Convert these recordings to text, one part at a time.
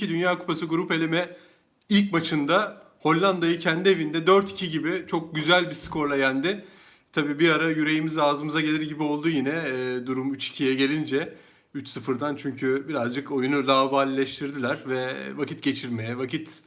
Dünya Kupası grup eleme ilk maçında Hollanda'yı kendi evinde 4-2 gibi çok güzel bir skorla yendi. Tabii bir ara yüreğimiz ağzımıza gelir gibi oldu yine e, durum 3-2'ye gelince 3-0'dan çünkü birazcık oyunu laubalileştirdiler ve vakit geçirmeye, vakit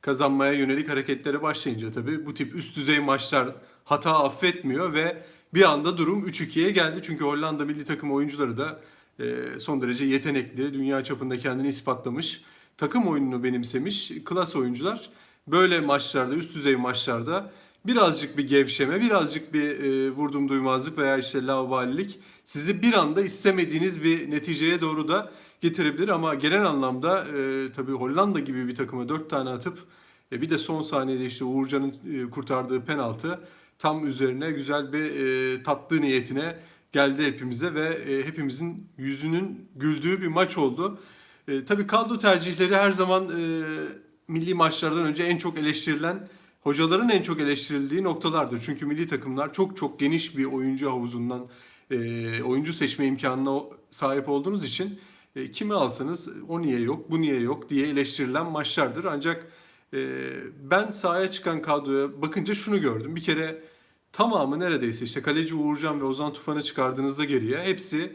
kazanmaya yönelik hareketlere başlayınca tabii bu tip üst düzey maçlar hata affetmiyor ve bir anda durum 3-2'ye geldi. Çünkü Hollanda milli takım oyuncuları da e, son derece yetenekli, dünya çapında kendini ispatlamış, takım oyununu benimsemiş, klas oyuncular. Böyle maçlarda, üst düzey maçlarda birazcık bir gevşeme, birazcık bir e, vurdum duymazlık veya işte laubalilik sizi bir anda istemediğiniz bir neticeye doğru da getirebilir. Ama genel anlamda e, tabii Hollanda gibi bir takıma 4 tane atıp e, bir de son saniyede işte Uğurcan'ın e, kurtardığı penaltı tam üzerine güzel bir e, tatlı niyetine geldi hepimize ve e, hepimizin yüzünün güldüğü bir maç oldu. E, tabii kadro tercihleri her zaman e, milli maçlardan önce en çok eleştirilen hocaların en çok eleştirildiği noktalardır. Çünkü milli takımlar çok çok geniş bir oyuncu havuzundan e, oyuncu seçme imkanına sahip olduğunuz için e, kimi alsanız o niye yok, bu niye yok diye eleştirilen maçlardır. Ancak e, ben sahaya çıkan kadroya bakınca şunu gördüm. Bir kere tamamı neredeyse işte kaleci Uğurcan ve Ozan Tufan'ı çıkardığınızda geriye hepsi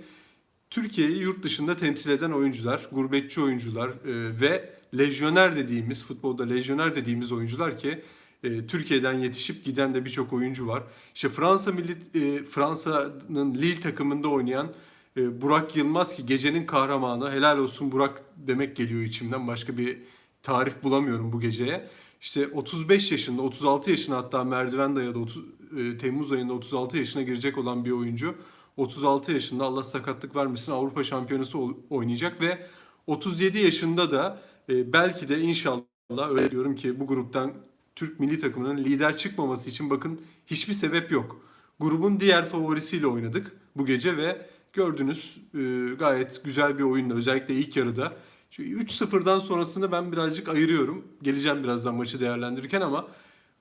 Türkiye'yi yurt dışında temsil eden oyuncular, gurbetçi oyuncular e, ve lejyoner dediğimiz, futbolda lejyoner dediğimiz oyuncular ki e, Türkiye'den yetişip giden de birçok oyuncu var. İşte Fransa milli e, Fransa'nın Lille takımında oynayan e, Burak Yılmaz ki gecenin kahramanı. Helal olsun Burak demek geliyor içimden. Başka bir tarif bulamıyorum bu geceye. İşte 35 yaşında, 36 yaşına hatta merdiven dayadı. 30, e, Temmuz ayında 36 yaşına girecek olan bir oyuncu. 36 yaşında Allah sakatlık vermesin Avrupa Şampiyonası oynayacak ve 37 yaşında da e, belki de inşallah öyle diyorum ki bu gruptan Türk milli takımının lider çıkmaması için bakın hiçbir sebep yok. Grubun diğer favorisiyle oynadık bu gece ve gördünüz e, gayet güzel bir oyunla özellikle ilk yarıda. Çünkü 3-0'dan sonrasını ben birazcık ayırıyorum. Geleceğim birazdan maçı değerlendirirken ama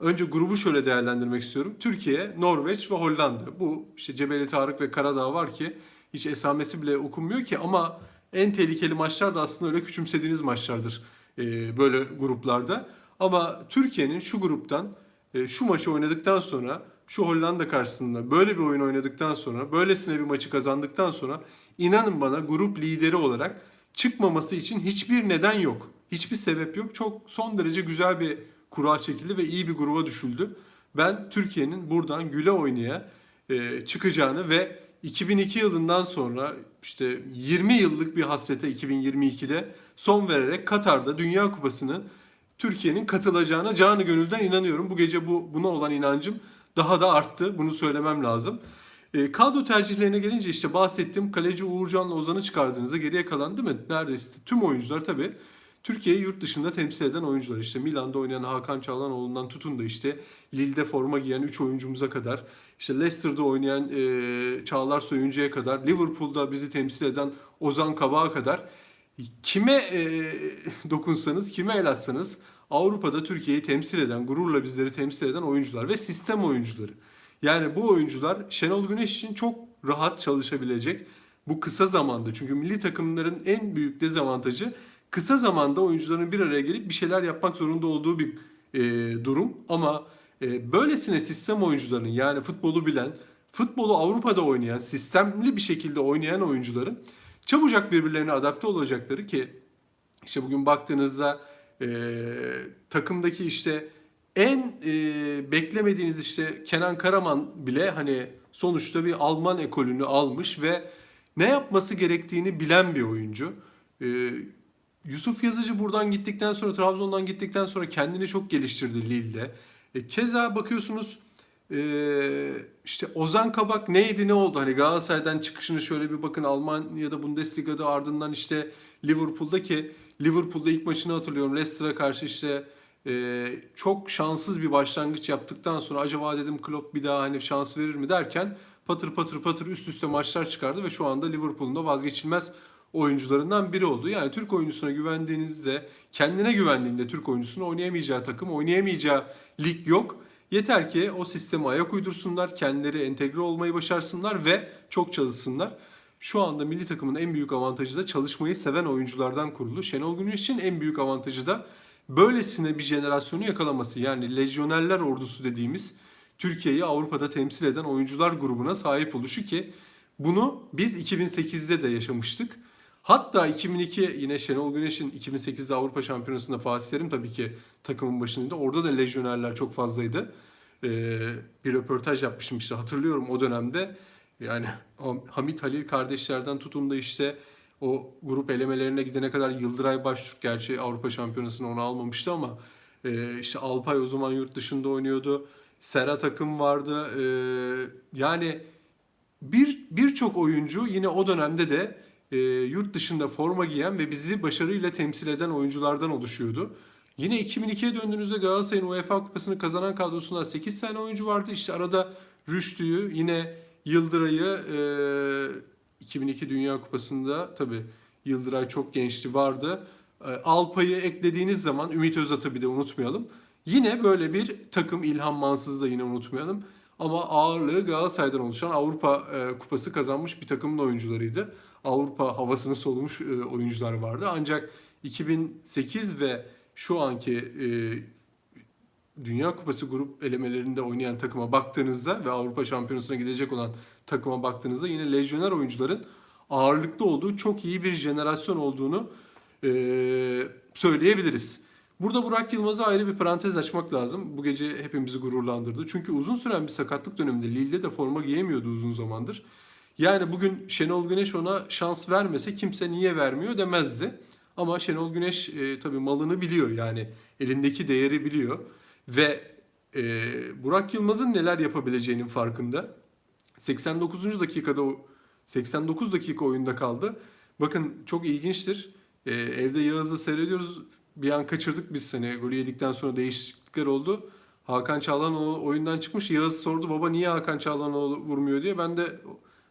önce grubu şöyle değerlendirmek istiyorum. Türkiye, Norveç ve Hollanda. Bu işte Cebeli Tarık ve Karadağ var ki hiç esamesi bile okunmuyor ki ama en tehlikeli maçlar da aslında öyle küçümsediğiniz maçlardır e, böyle gruplarda. Ama Türkiye'nin şu gruptan e, şu maçı oynadıktan sonra şu Hollanda karşısında böyle bir oyun oynadıktan sonra böylesine bir maçı kazandıktan sonra inanın bana grup lideri olarak çıkmaması için hiçbir neden yok. Hiçbir sebep yok. Çok son derece güzel bir kura çekildi ve iyi bir gruba düşüldü. Ben Türkiye'nin buradan güle oynaya e, çıkacağını ve 2002 yılından sonra işte 20 yıllık bir hasrete 2022'de son vererek Katar'da Dünya Kupası'nı Türkiye'nin katılacağına canı gönülden inanıyorum. Bu gece bu buna olan inancım daha da arttı. Bunu söylemem lazım. E, kadro tercihlerine gelince işte bahsettiğim kaleci Uğurcan'la Ozan'ı çıkardığınızda geriye kalan değil mi? Neredeyse tüm oyuncular tabii Türkiye'yi yurt dışında temsil eden oyuncular. İşte Milan'da oynayan Hakan Çalhanoğlu'ndan tutun da işte Lille'de forma giyen 3 oyuncumuza kadar, işte Leicester'da oynayan e, Çağlar Soyuncu'ya kadar, Liverpool'da bizi temsil eden Ozan Kabak'a kadar kime e, dokunsanız, kime el atsanız Avrupa'da Türkiye'yi temsil eden, gururla bizleri temsil eden oyuncular ve sistem oyuncuları. Yani bu oyuncular Şenol Güneş için çok rahat çalışabilecek bu kısa zamanda. Çünkü milli takımların en büyük dezavantajı kısa zamanda oyuncuların bir araya gelip bir şeyler yapmak zorunda olduğu bir e, durum. Ama e, böylesine sistem oyuncularının yani futbolu bilen, futbolu Avrupa'da oynayan, sistemli bir şekilde oynayan oyuncuların çabucak birbirlerine adapte olacakları ki işte bugün baktığınızda e, takımdaki işte en e, beklemediğiniz işte Kenan Karaman bile hani sonuçta bir Alman ekolünü almış ve ne yapması gerektiğini bilen bir oyuncu. E, Yusuf Yazıcı buradan gittikten sonra Trabzon'dan gittikten sonra kendini çok geliştirdi Lille'de. E, keza bakıyorsunuz e, işte Ozan Kabak neydi ne oldu? Hani Galatasaray'dan çıkışını şöyle bir bakın Almanya'da Bundesliga'da ardından işte Liverpool'da ki Liverpool'da ilk maçını hatırlıyorum. Leicester'a karşı işte e, çok şanssız bir başlangıç yaptıktan sonra acaba dedim Klopp bir daha hani şans verir mi derken patır patır patır üst üste maçlar çıkardı ve şu anda Liverpool'un da vazgeçilmez oyuncularından biri oldu. Yani Türk oyuncusuna güvendiğinizde, kendine güvendiğinde Türk oyuncusunu oynayamayacağı takım, oynayamayacağı lig yok. Yeter ki o sisteme ayak uydursunlar, kendileri entegre olmayı başarsınlar ve çok çalışsınlar. Şu anda milli takımın en büyük avantajı da çalışmayı seven oyunculardan kurulu. Şenol Güneş'in en büyük avantajı da böylesine bir jenerasyonu yakalaması. Yani lejyonerler ordusu dediğimiz Türkiye'yi Avrupa'da temsil eden oyuncular grubuna sahip oluşu ki bunu biz 2008'de de yaşamıştık. Hatta 2002 yine Şenol Güneş'in 2008'de Avrupa Şampiyonası'nda Fatih Terim tabii ki takımın başındaydı. Orada da lejyonerler çok fazlaydı. Ee, bir röportaj yapmıştım işte hatırlıyorum o dönemde. Yani Hamit Halil kardeşlerden tutun da işte o grup elemelerine gidene kadar Yıldıray Baştürk gerçi Avrupa Şampiyonası'nı onu almamıştı ama e, işte Alpay o zaman yurt dışında oynuyordu. Serhat Akın vardı. E, yani bir birçok oyuncu yine o dönemde de e, yurt dışında forma giyen ve bizi başarıyla temsil eden oyunculardan oluşuyordu. Yine 2002'ye döndüğünüzde Galatasaray'ın UEFA Kupası'nı kazanan kadrosunda 8 tane oyuncu vardı. İşte arada Rüştü'yü yine Yıldıray'ı e, 2002 Dünya Kupası'nda tabi Yıldıray çok gençti vardı. E, Alpay'ı eklediğiniz zaman Ümit Özat'ı bir de unutmayalım. Yine böyle bir takım İlhan Mansız'ı da yine unutmayalım. Ama ağırlığı Galatasaray'dan oluşan Avrupa e, Kupası kazanmış bir takımın oyuncularıydı. Avrupa havasını solumuş e, oyuncular vardı. Ancak 2008 ve şu anki e, Dünya Kupası grup elemelerinde oynayan takıma baktığınızda ve Avrupa Şampiyonası'na gidecek olan takıma baktığınızda yine lejyoner oyuncuların ağırlıklı olduğu çok iyi bir jenerasyon olduğunu e, söyleyebiliriz. Burada Burak Yılmaz'a ayrı bir parantez açmak lazım. Bu gece hepimizi gururlandırdı. Çünkü uzun süren bir sakatlık döneminde Lille'de de forma giyemiyordu uzun zamandır. Yani bugün Şenol Güneş ona şans vermese kimse niye vermiyor demezdi. Ama Şenol Güneş e, tabii malını biliyor yani elindeki değeri biliyor. Ve e, Burak Yılmaz'ın neler yapabileceğinin farkında. 89. dakikada o 89 dakika oyunda kaldı. Bakın çok ilginçtir. E, evde Yağız'ı seyrediyoruz. Bir an kaçırdık biz seni. Golü yedikten sonra değişiklikler oldu. Hakan Çağlanoğlu oyundan çıkmış. Yağız sordu baba niye Hakan Çağlanoğlu vurmuyor diye. Ben de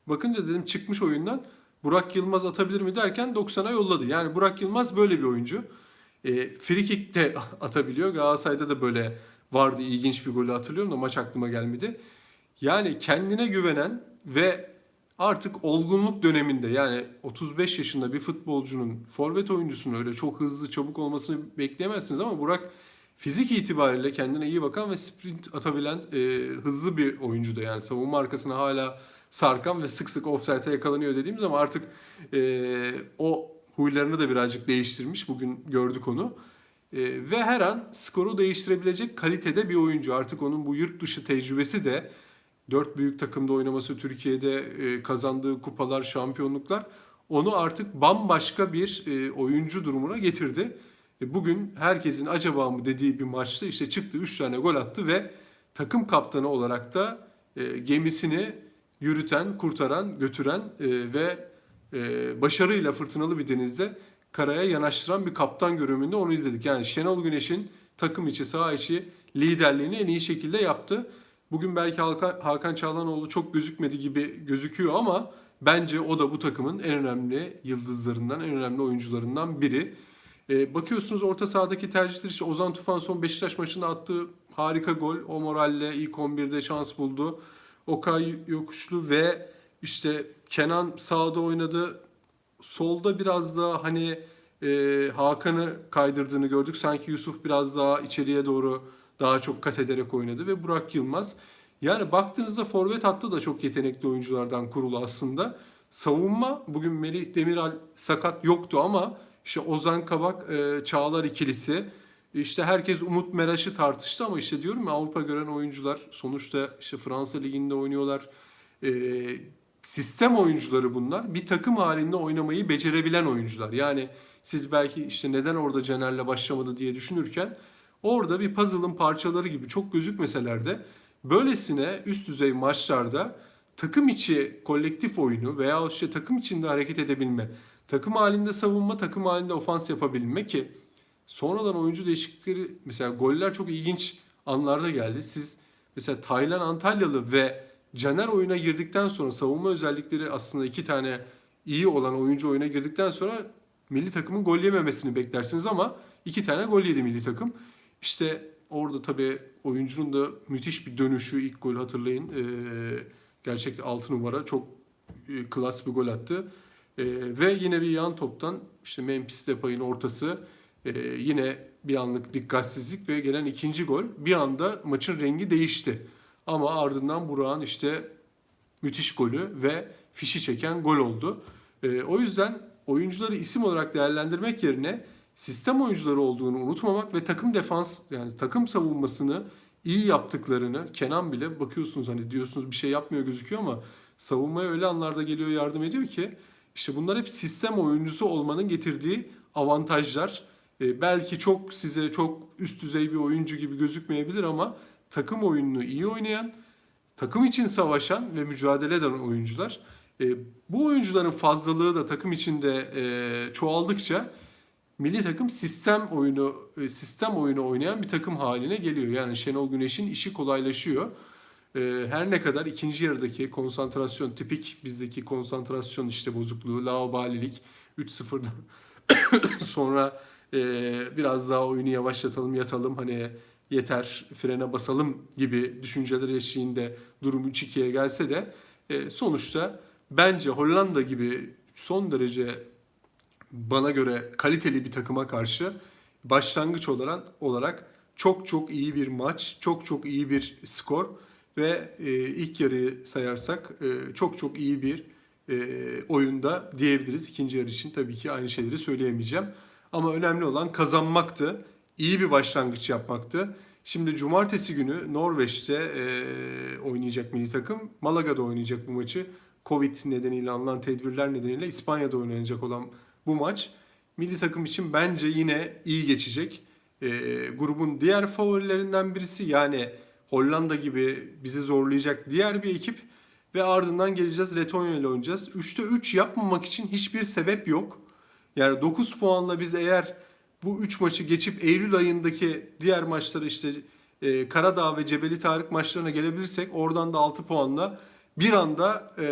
bakınca dedim çıkmış oyundan. Burak Yılmaz atabilir mi derken 90'a yolladı. Yani Burak Yılmaz böyle bir oyuncu. E, free de atabiliyor. Galatasaray'da da böyle vardı ilginç bir golü hatırlıyorum da maç aklıma gelmedi. Yani kendine güvenen ve artık olgunluk döneminde yani 35 yaşında bir futbolcunun forvet oyuncusunun öyle çok hızlı çabuk olmasını bekleyemezsiniz ama Burak fizik itibariyle kendine iyi bakan ve sprint atabilen e, hızlı bir oyuncu da yani savunma arkasına hala sarkan ve sık sık offside'e yakalanıyor dediğimiz ama artık e, o huylarını da birazcık değiştirmiş. Bugün gördük onu. E, ve her an skoru değiştirebilecek kalitede bir oyuncu. Artık onun bu yurt dışı tecrübesi de dört büyük takımda oynaması, Türkiye'de e, kazandığı kupalar, şampiyonluklar onu artık bambaşka bir e, oyuncu durumuna getirdi. E, bugün herkesin acaba mı dediği bir maçta işte çıktı 3 tane gol attı ve takım kaptanı olarak da e, gemisini yürüten, kurtaran, götüren e, ve e, başarıyla fırtınalı bir denizde karaya yanaştıran bir kaptan görünümünde onu izledik. Yani Şenol Güneş'in takım içi, saha içi liderliğini en iyi şekilde yaptı. Bugün belki Hakan, Hakan Çağlanoğlu çok gözükmedi gibi gözüküyor ama bence o da bu takımın en önemli yıldızlarından, en önemli oyuncularından biri. E, bakıyorsunuz orta sahadaki tercihler işte Ozan Tufan son Beşiktaş maçında attığı harika gol. O moralle ilk 11'de şans buldu. Okay Yokuşlu ve işte Kenan sağda oynadı. Solda biraz daha hani e, Hakan'ı kaydırdığını gördük. Sanki Yusuf biraz daha içeriye doğru daha çok kat ederek oynadı ve Burak Yılmaz. Yani baktığınızda forvet hattı da çok yetenekli oyunculardan kurulu aslında. Savunma bugün Melih Demiral sakat yoktu ama işte Ozan Kabak, e, Çağlar ikilisi işte herkes Umut Meraş'ı tartıştı ama işte diyorum ya Avrupa gören oyuncular sonuçta işte Fransa Ligi'nde oynuyorlar. E, sistem oyuncuları bunlar. Bir takım halinde oynamayı becerebilen oyuncular. Yani siz belki işte neden orada Caner'le başlamadı diye düşünürken orada bir puzzle'ın parçaları gibi çok gözükmeseler de böylesine üst düzey maçlarda takım içi kolektif oyunu veya işte takım içinde hareket edebilme, takım halinde savunma, takım halinde ofans yapabilme ki sonradan oyuncu değişiklikleri mesela goller çok ilginç anlarda geldi. Siz mesela Taylan Antalyalı ve Caner oyuna girdikten sonra savunma özellikleri aslında iki tane iyi olan oyuncu oyuna girdikten sonra milli takımın gol yememesini beklersiniz ama iki tane gol yedi milli takım. İşte orada tabii oyuncunun da müthiş bir dönüşü ilk gol hatırlayın. Ee, gerçekten 6 numara çok e, klas bir gol attı. E, ve yine bir yan toptan işte Memphis Depay'ın ortası e, yine bir anlık dikkatsizlik ve gelen ikinci gol bir anda maçın rengi değişti. Ama ardından Burak'ın işte müthiş golü ve fişi çeken gol oldu. E, o yüzden oyuncuları isim olarak değerlendirmek yerine sistem oyuncuları olduğunu unutmamak ve takım defans yani takım savunmasını iyi yaptıklarını Kenan bile bakıyorsunuz hani diyorsunuz bir şey yapmıyor gözüküyor ama savunmaya öyle anlarda geliyor yardım ediyor ki işte bunlar hep sistem oyuncusu olmanın getirdiği avantajlar. E, belki çok size çok üst düzey bir oyuncu gibi gözükmeyebilir ama takım oyununu iyi oynayan, takım için savaşan ve mücadele eden oyuncular. E, bu oyuncuların fazlalığı da takım içinde e, çoğaldıkça milli takım sistem oyunu e, sistem oyunu oynayan bir takım haline geliyor. Yani Şenol Güneş'in işi kolaylaşıyor. E, Her ne kadar ikinci yarıdaki konsantrasyon tipik bizdeki konsantrasyon işte bozukluğu, laubalilik 3-0'dan sonra e, biraz daha oyunu yavaşlatalım, yatalım hani yeter frene basalım gibi düşünceler eşliğinde durum 3-2'ye gelse de e, sonuçta bence Hollanda gibi son derece bana göre kaliteli bir takıma karşı başlangıç olarak olarak çok çok iyi bir maç, çok çok iyi bir skor ve e, ilk yarıyı sayarsak e, çok çok iyi bir e, oyunda diyebiliriz. İkinci yarı için tabii ki aynı şeyleri söyleyemeyeceğim. Ama önemli olan kazanmaktı. iyi bir başlangıç yapmaktı. Şimdi cumartesi günü Norveç'te e, oynayacak milli takım. Malaga'da oynayacak bu maçı. Covid nedeniyle alınan tedbirler nedeniyle İspanya'da oynanacak olan bu maç milli takım için bence yine iyi geçecek. E, grubun diğer favorilerinden birisi yani Hollanda gibi bizi zorlayacak diğer bir ekip ve ardından geleceğiz Letonya ile oynayacağız. 3'te 3 yapmamak için hiçbir sebep yok. Yani 9 puanla biz eğer bu 3 maçı geçip Eylül ayındaki diğer maçları işte e, Karadağ ve Cebeli Tarık maçlarına gelebilirsek oradan da 6 puanla bir anda e,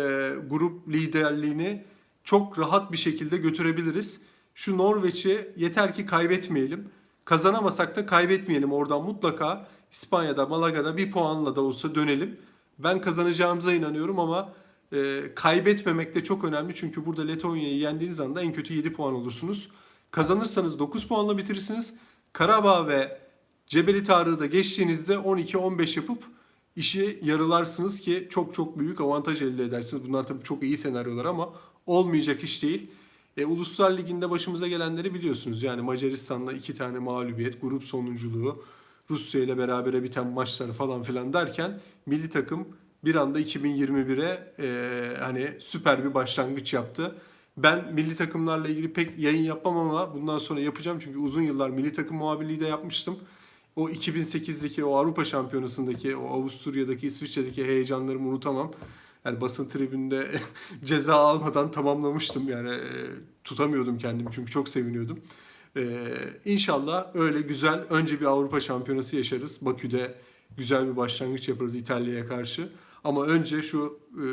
grup liderliğini çok rahat bir şekilde götürebiliriz. Şu Norveç'i yeter ki kaybetmeyelim. Kazanamasak da kaybetmeyelim. Oradan mutlaka İspanya'da, Malaga'da bir puanla da olsa dönelim. Ben kazanacağımıza inanıyorum ama e, kaybetmemek de çok önemli. Çünkü burada Letonya'yı yendiğiniz anda en kötü 7 puan olursunuz. Kazanırsanız 9 puanla bitirirsiniz. Karabağ ve Cebeli Tarık'ı da geçtiğinizde 12-15 yapıp işi yarılarsınız ki çok çok büyük avantaj elde edersiniz. Bunlar tabii çok iyi senaryolar ama olmayacak iş değil. E, Uluslar Ligi'nde başımıza gelenleri biliyorsunuz. Yani Macaristan'la iki tane mağlubiyet, grup sonunculuğu, Rusya ile berabere biten maçlar falan filan derken milli takım bir anda 2021'e e, hani süper bir başlangıç yaptı. Ben milli takımlarla ilgili pek yayın yapmam ama bundan sonra yapacağım çünkü uzun yıllar milli takım muhabirliği de yapmıştım. O 2008'deki o Avrupa Şampiyonası'ndaki o Avusturya'daki İsviçre'deki heyecanlarımı unutamam. Yani basın tribünde ceza almadan tamamlamıştım yani e, tutamıyordum kendimi çünkü çok seviniyordum. Ee, inşallah öyle güzel önce bir Avrupa Şampiyonası yaşarız. Bakü'de güzel bir başlangıç yaparız İtalya'ya karşı. Ama önce şu e,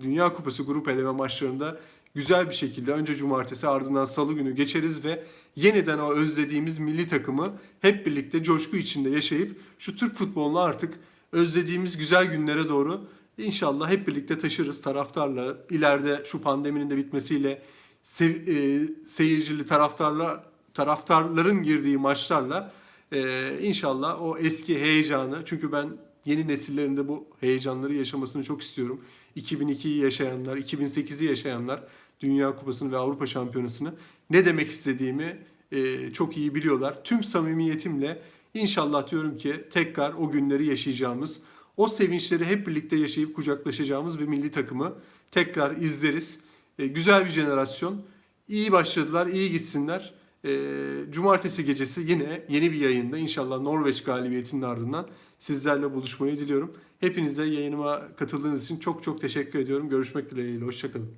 Dünya Kupası grup eleme maçlarında güzel bir şekilde önce cumartesi ardından salı günü geçeriz ve yeniden o özlediğimiz milli takımı hep birlikte coşku içinde yaşayıp şu Türk futbolunu artık özlediğimiz güzel günlere doğru inşallah hep birlikte taşırız taraftarla. İleride şu pandeminin de bitmesiyle se- e, seyircili taraftarla taraftarların girdiği maçlarla e, inşallah o eski heyecanı çünkü ben yeni nesillerin de bu heyecanları yaşamasını çok istiyorum. 2002'yi yaşayanlar, 2008'i yaşayanlar Dünya Kupası'nı ve Avrupa Şampiyonası'nı ne demek istediğimi e, çok iyi biliyorlar. Tüm samimiyetimle inşallah diyorum ki tekrar o günleri yaşayacağımız, o sevinçleri hep birlikte yaşayıp kucaklaşacağımız bir milli takımı tekrar izleriz. E, güzel bir jenerasyon. İyi başladılar, iyi gitsinler. E, cumartesi gecesi yine yeni bir yayında inşallah Norveç galibiyetinin ardından sizlerle buluşmayı diliyorum. Hepinize yayınıma katıldığınız için çok çok teşekkür ediyorum. Görüşmek dileğiyle. Hoşçakalın.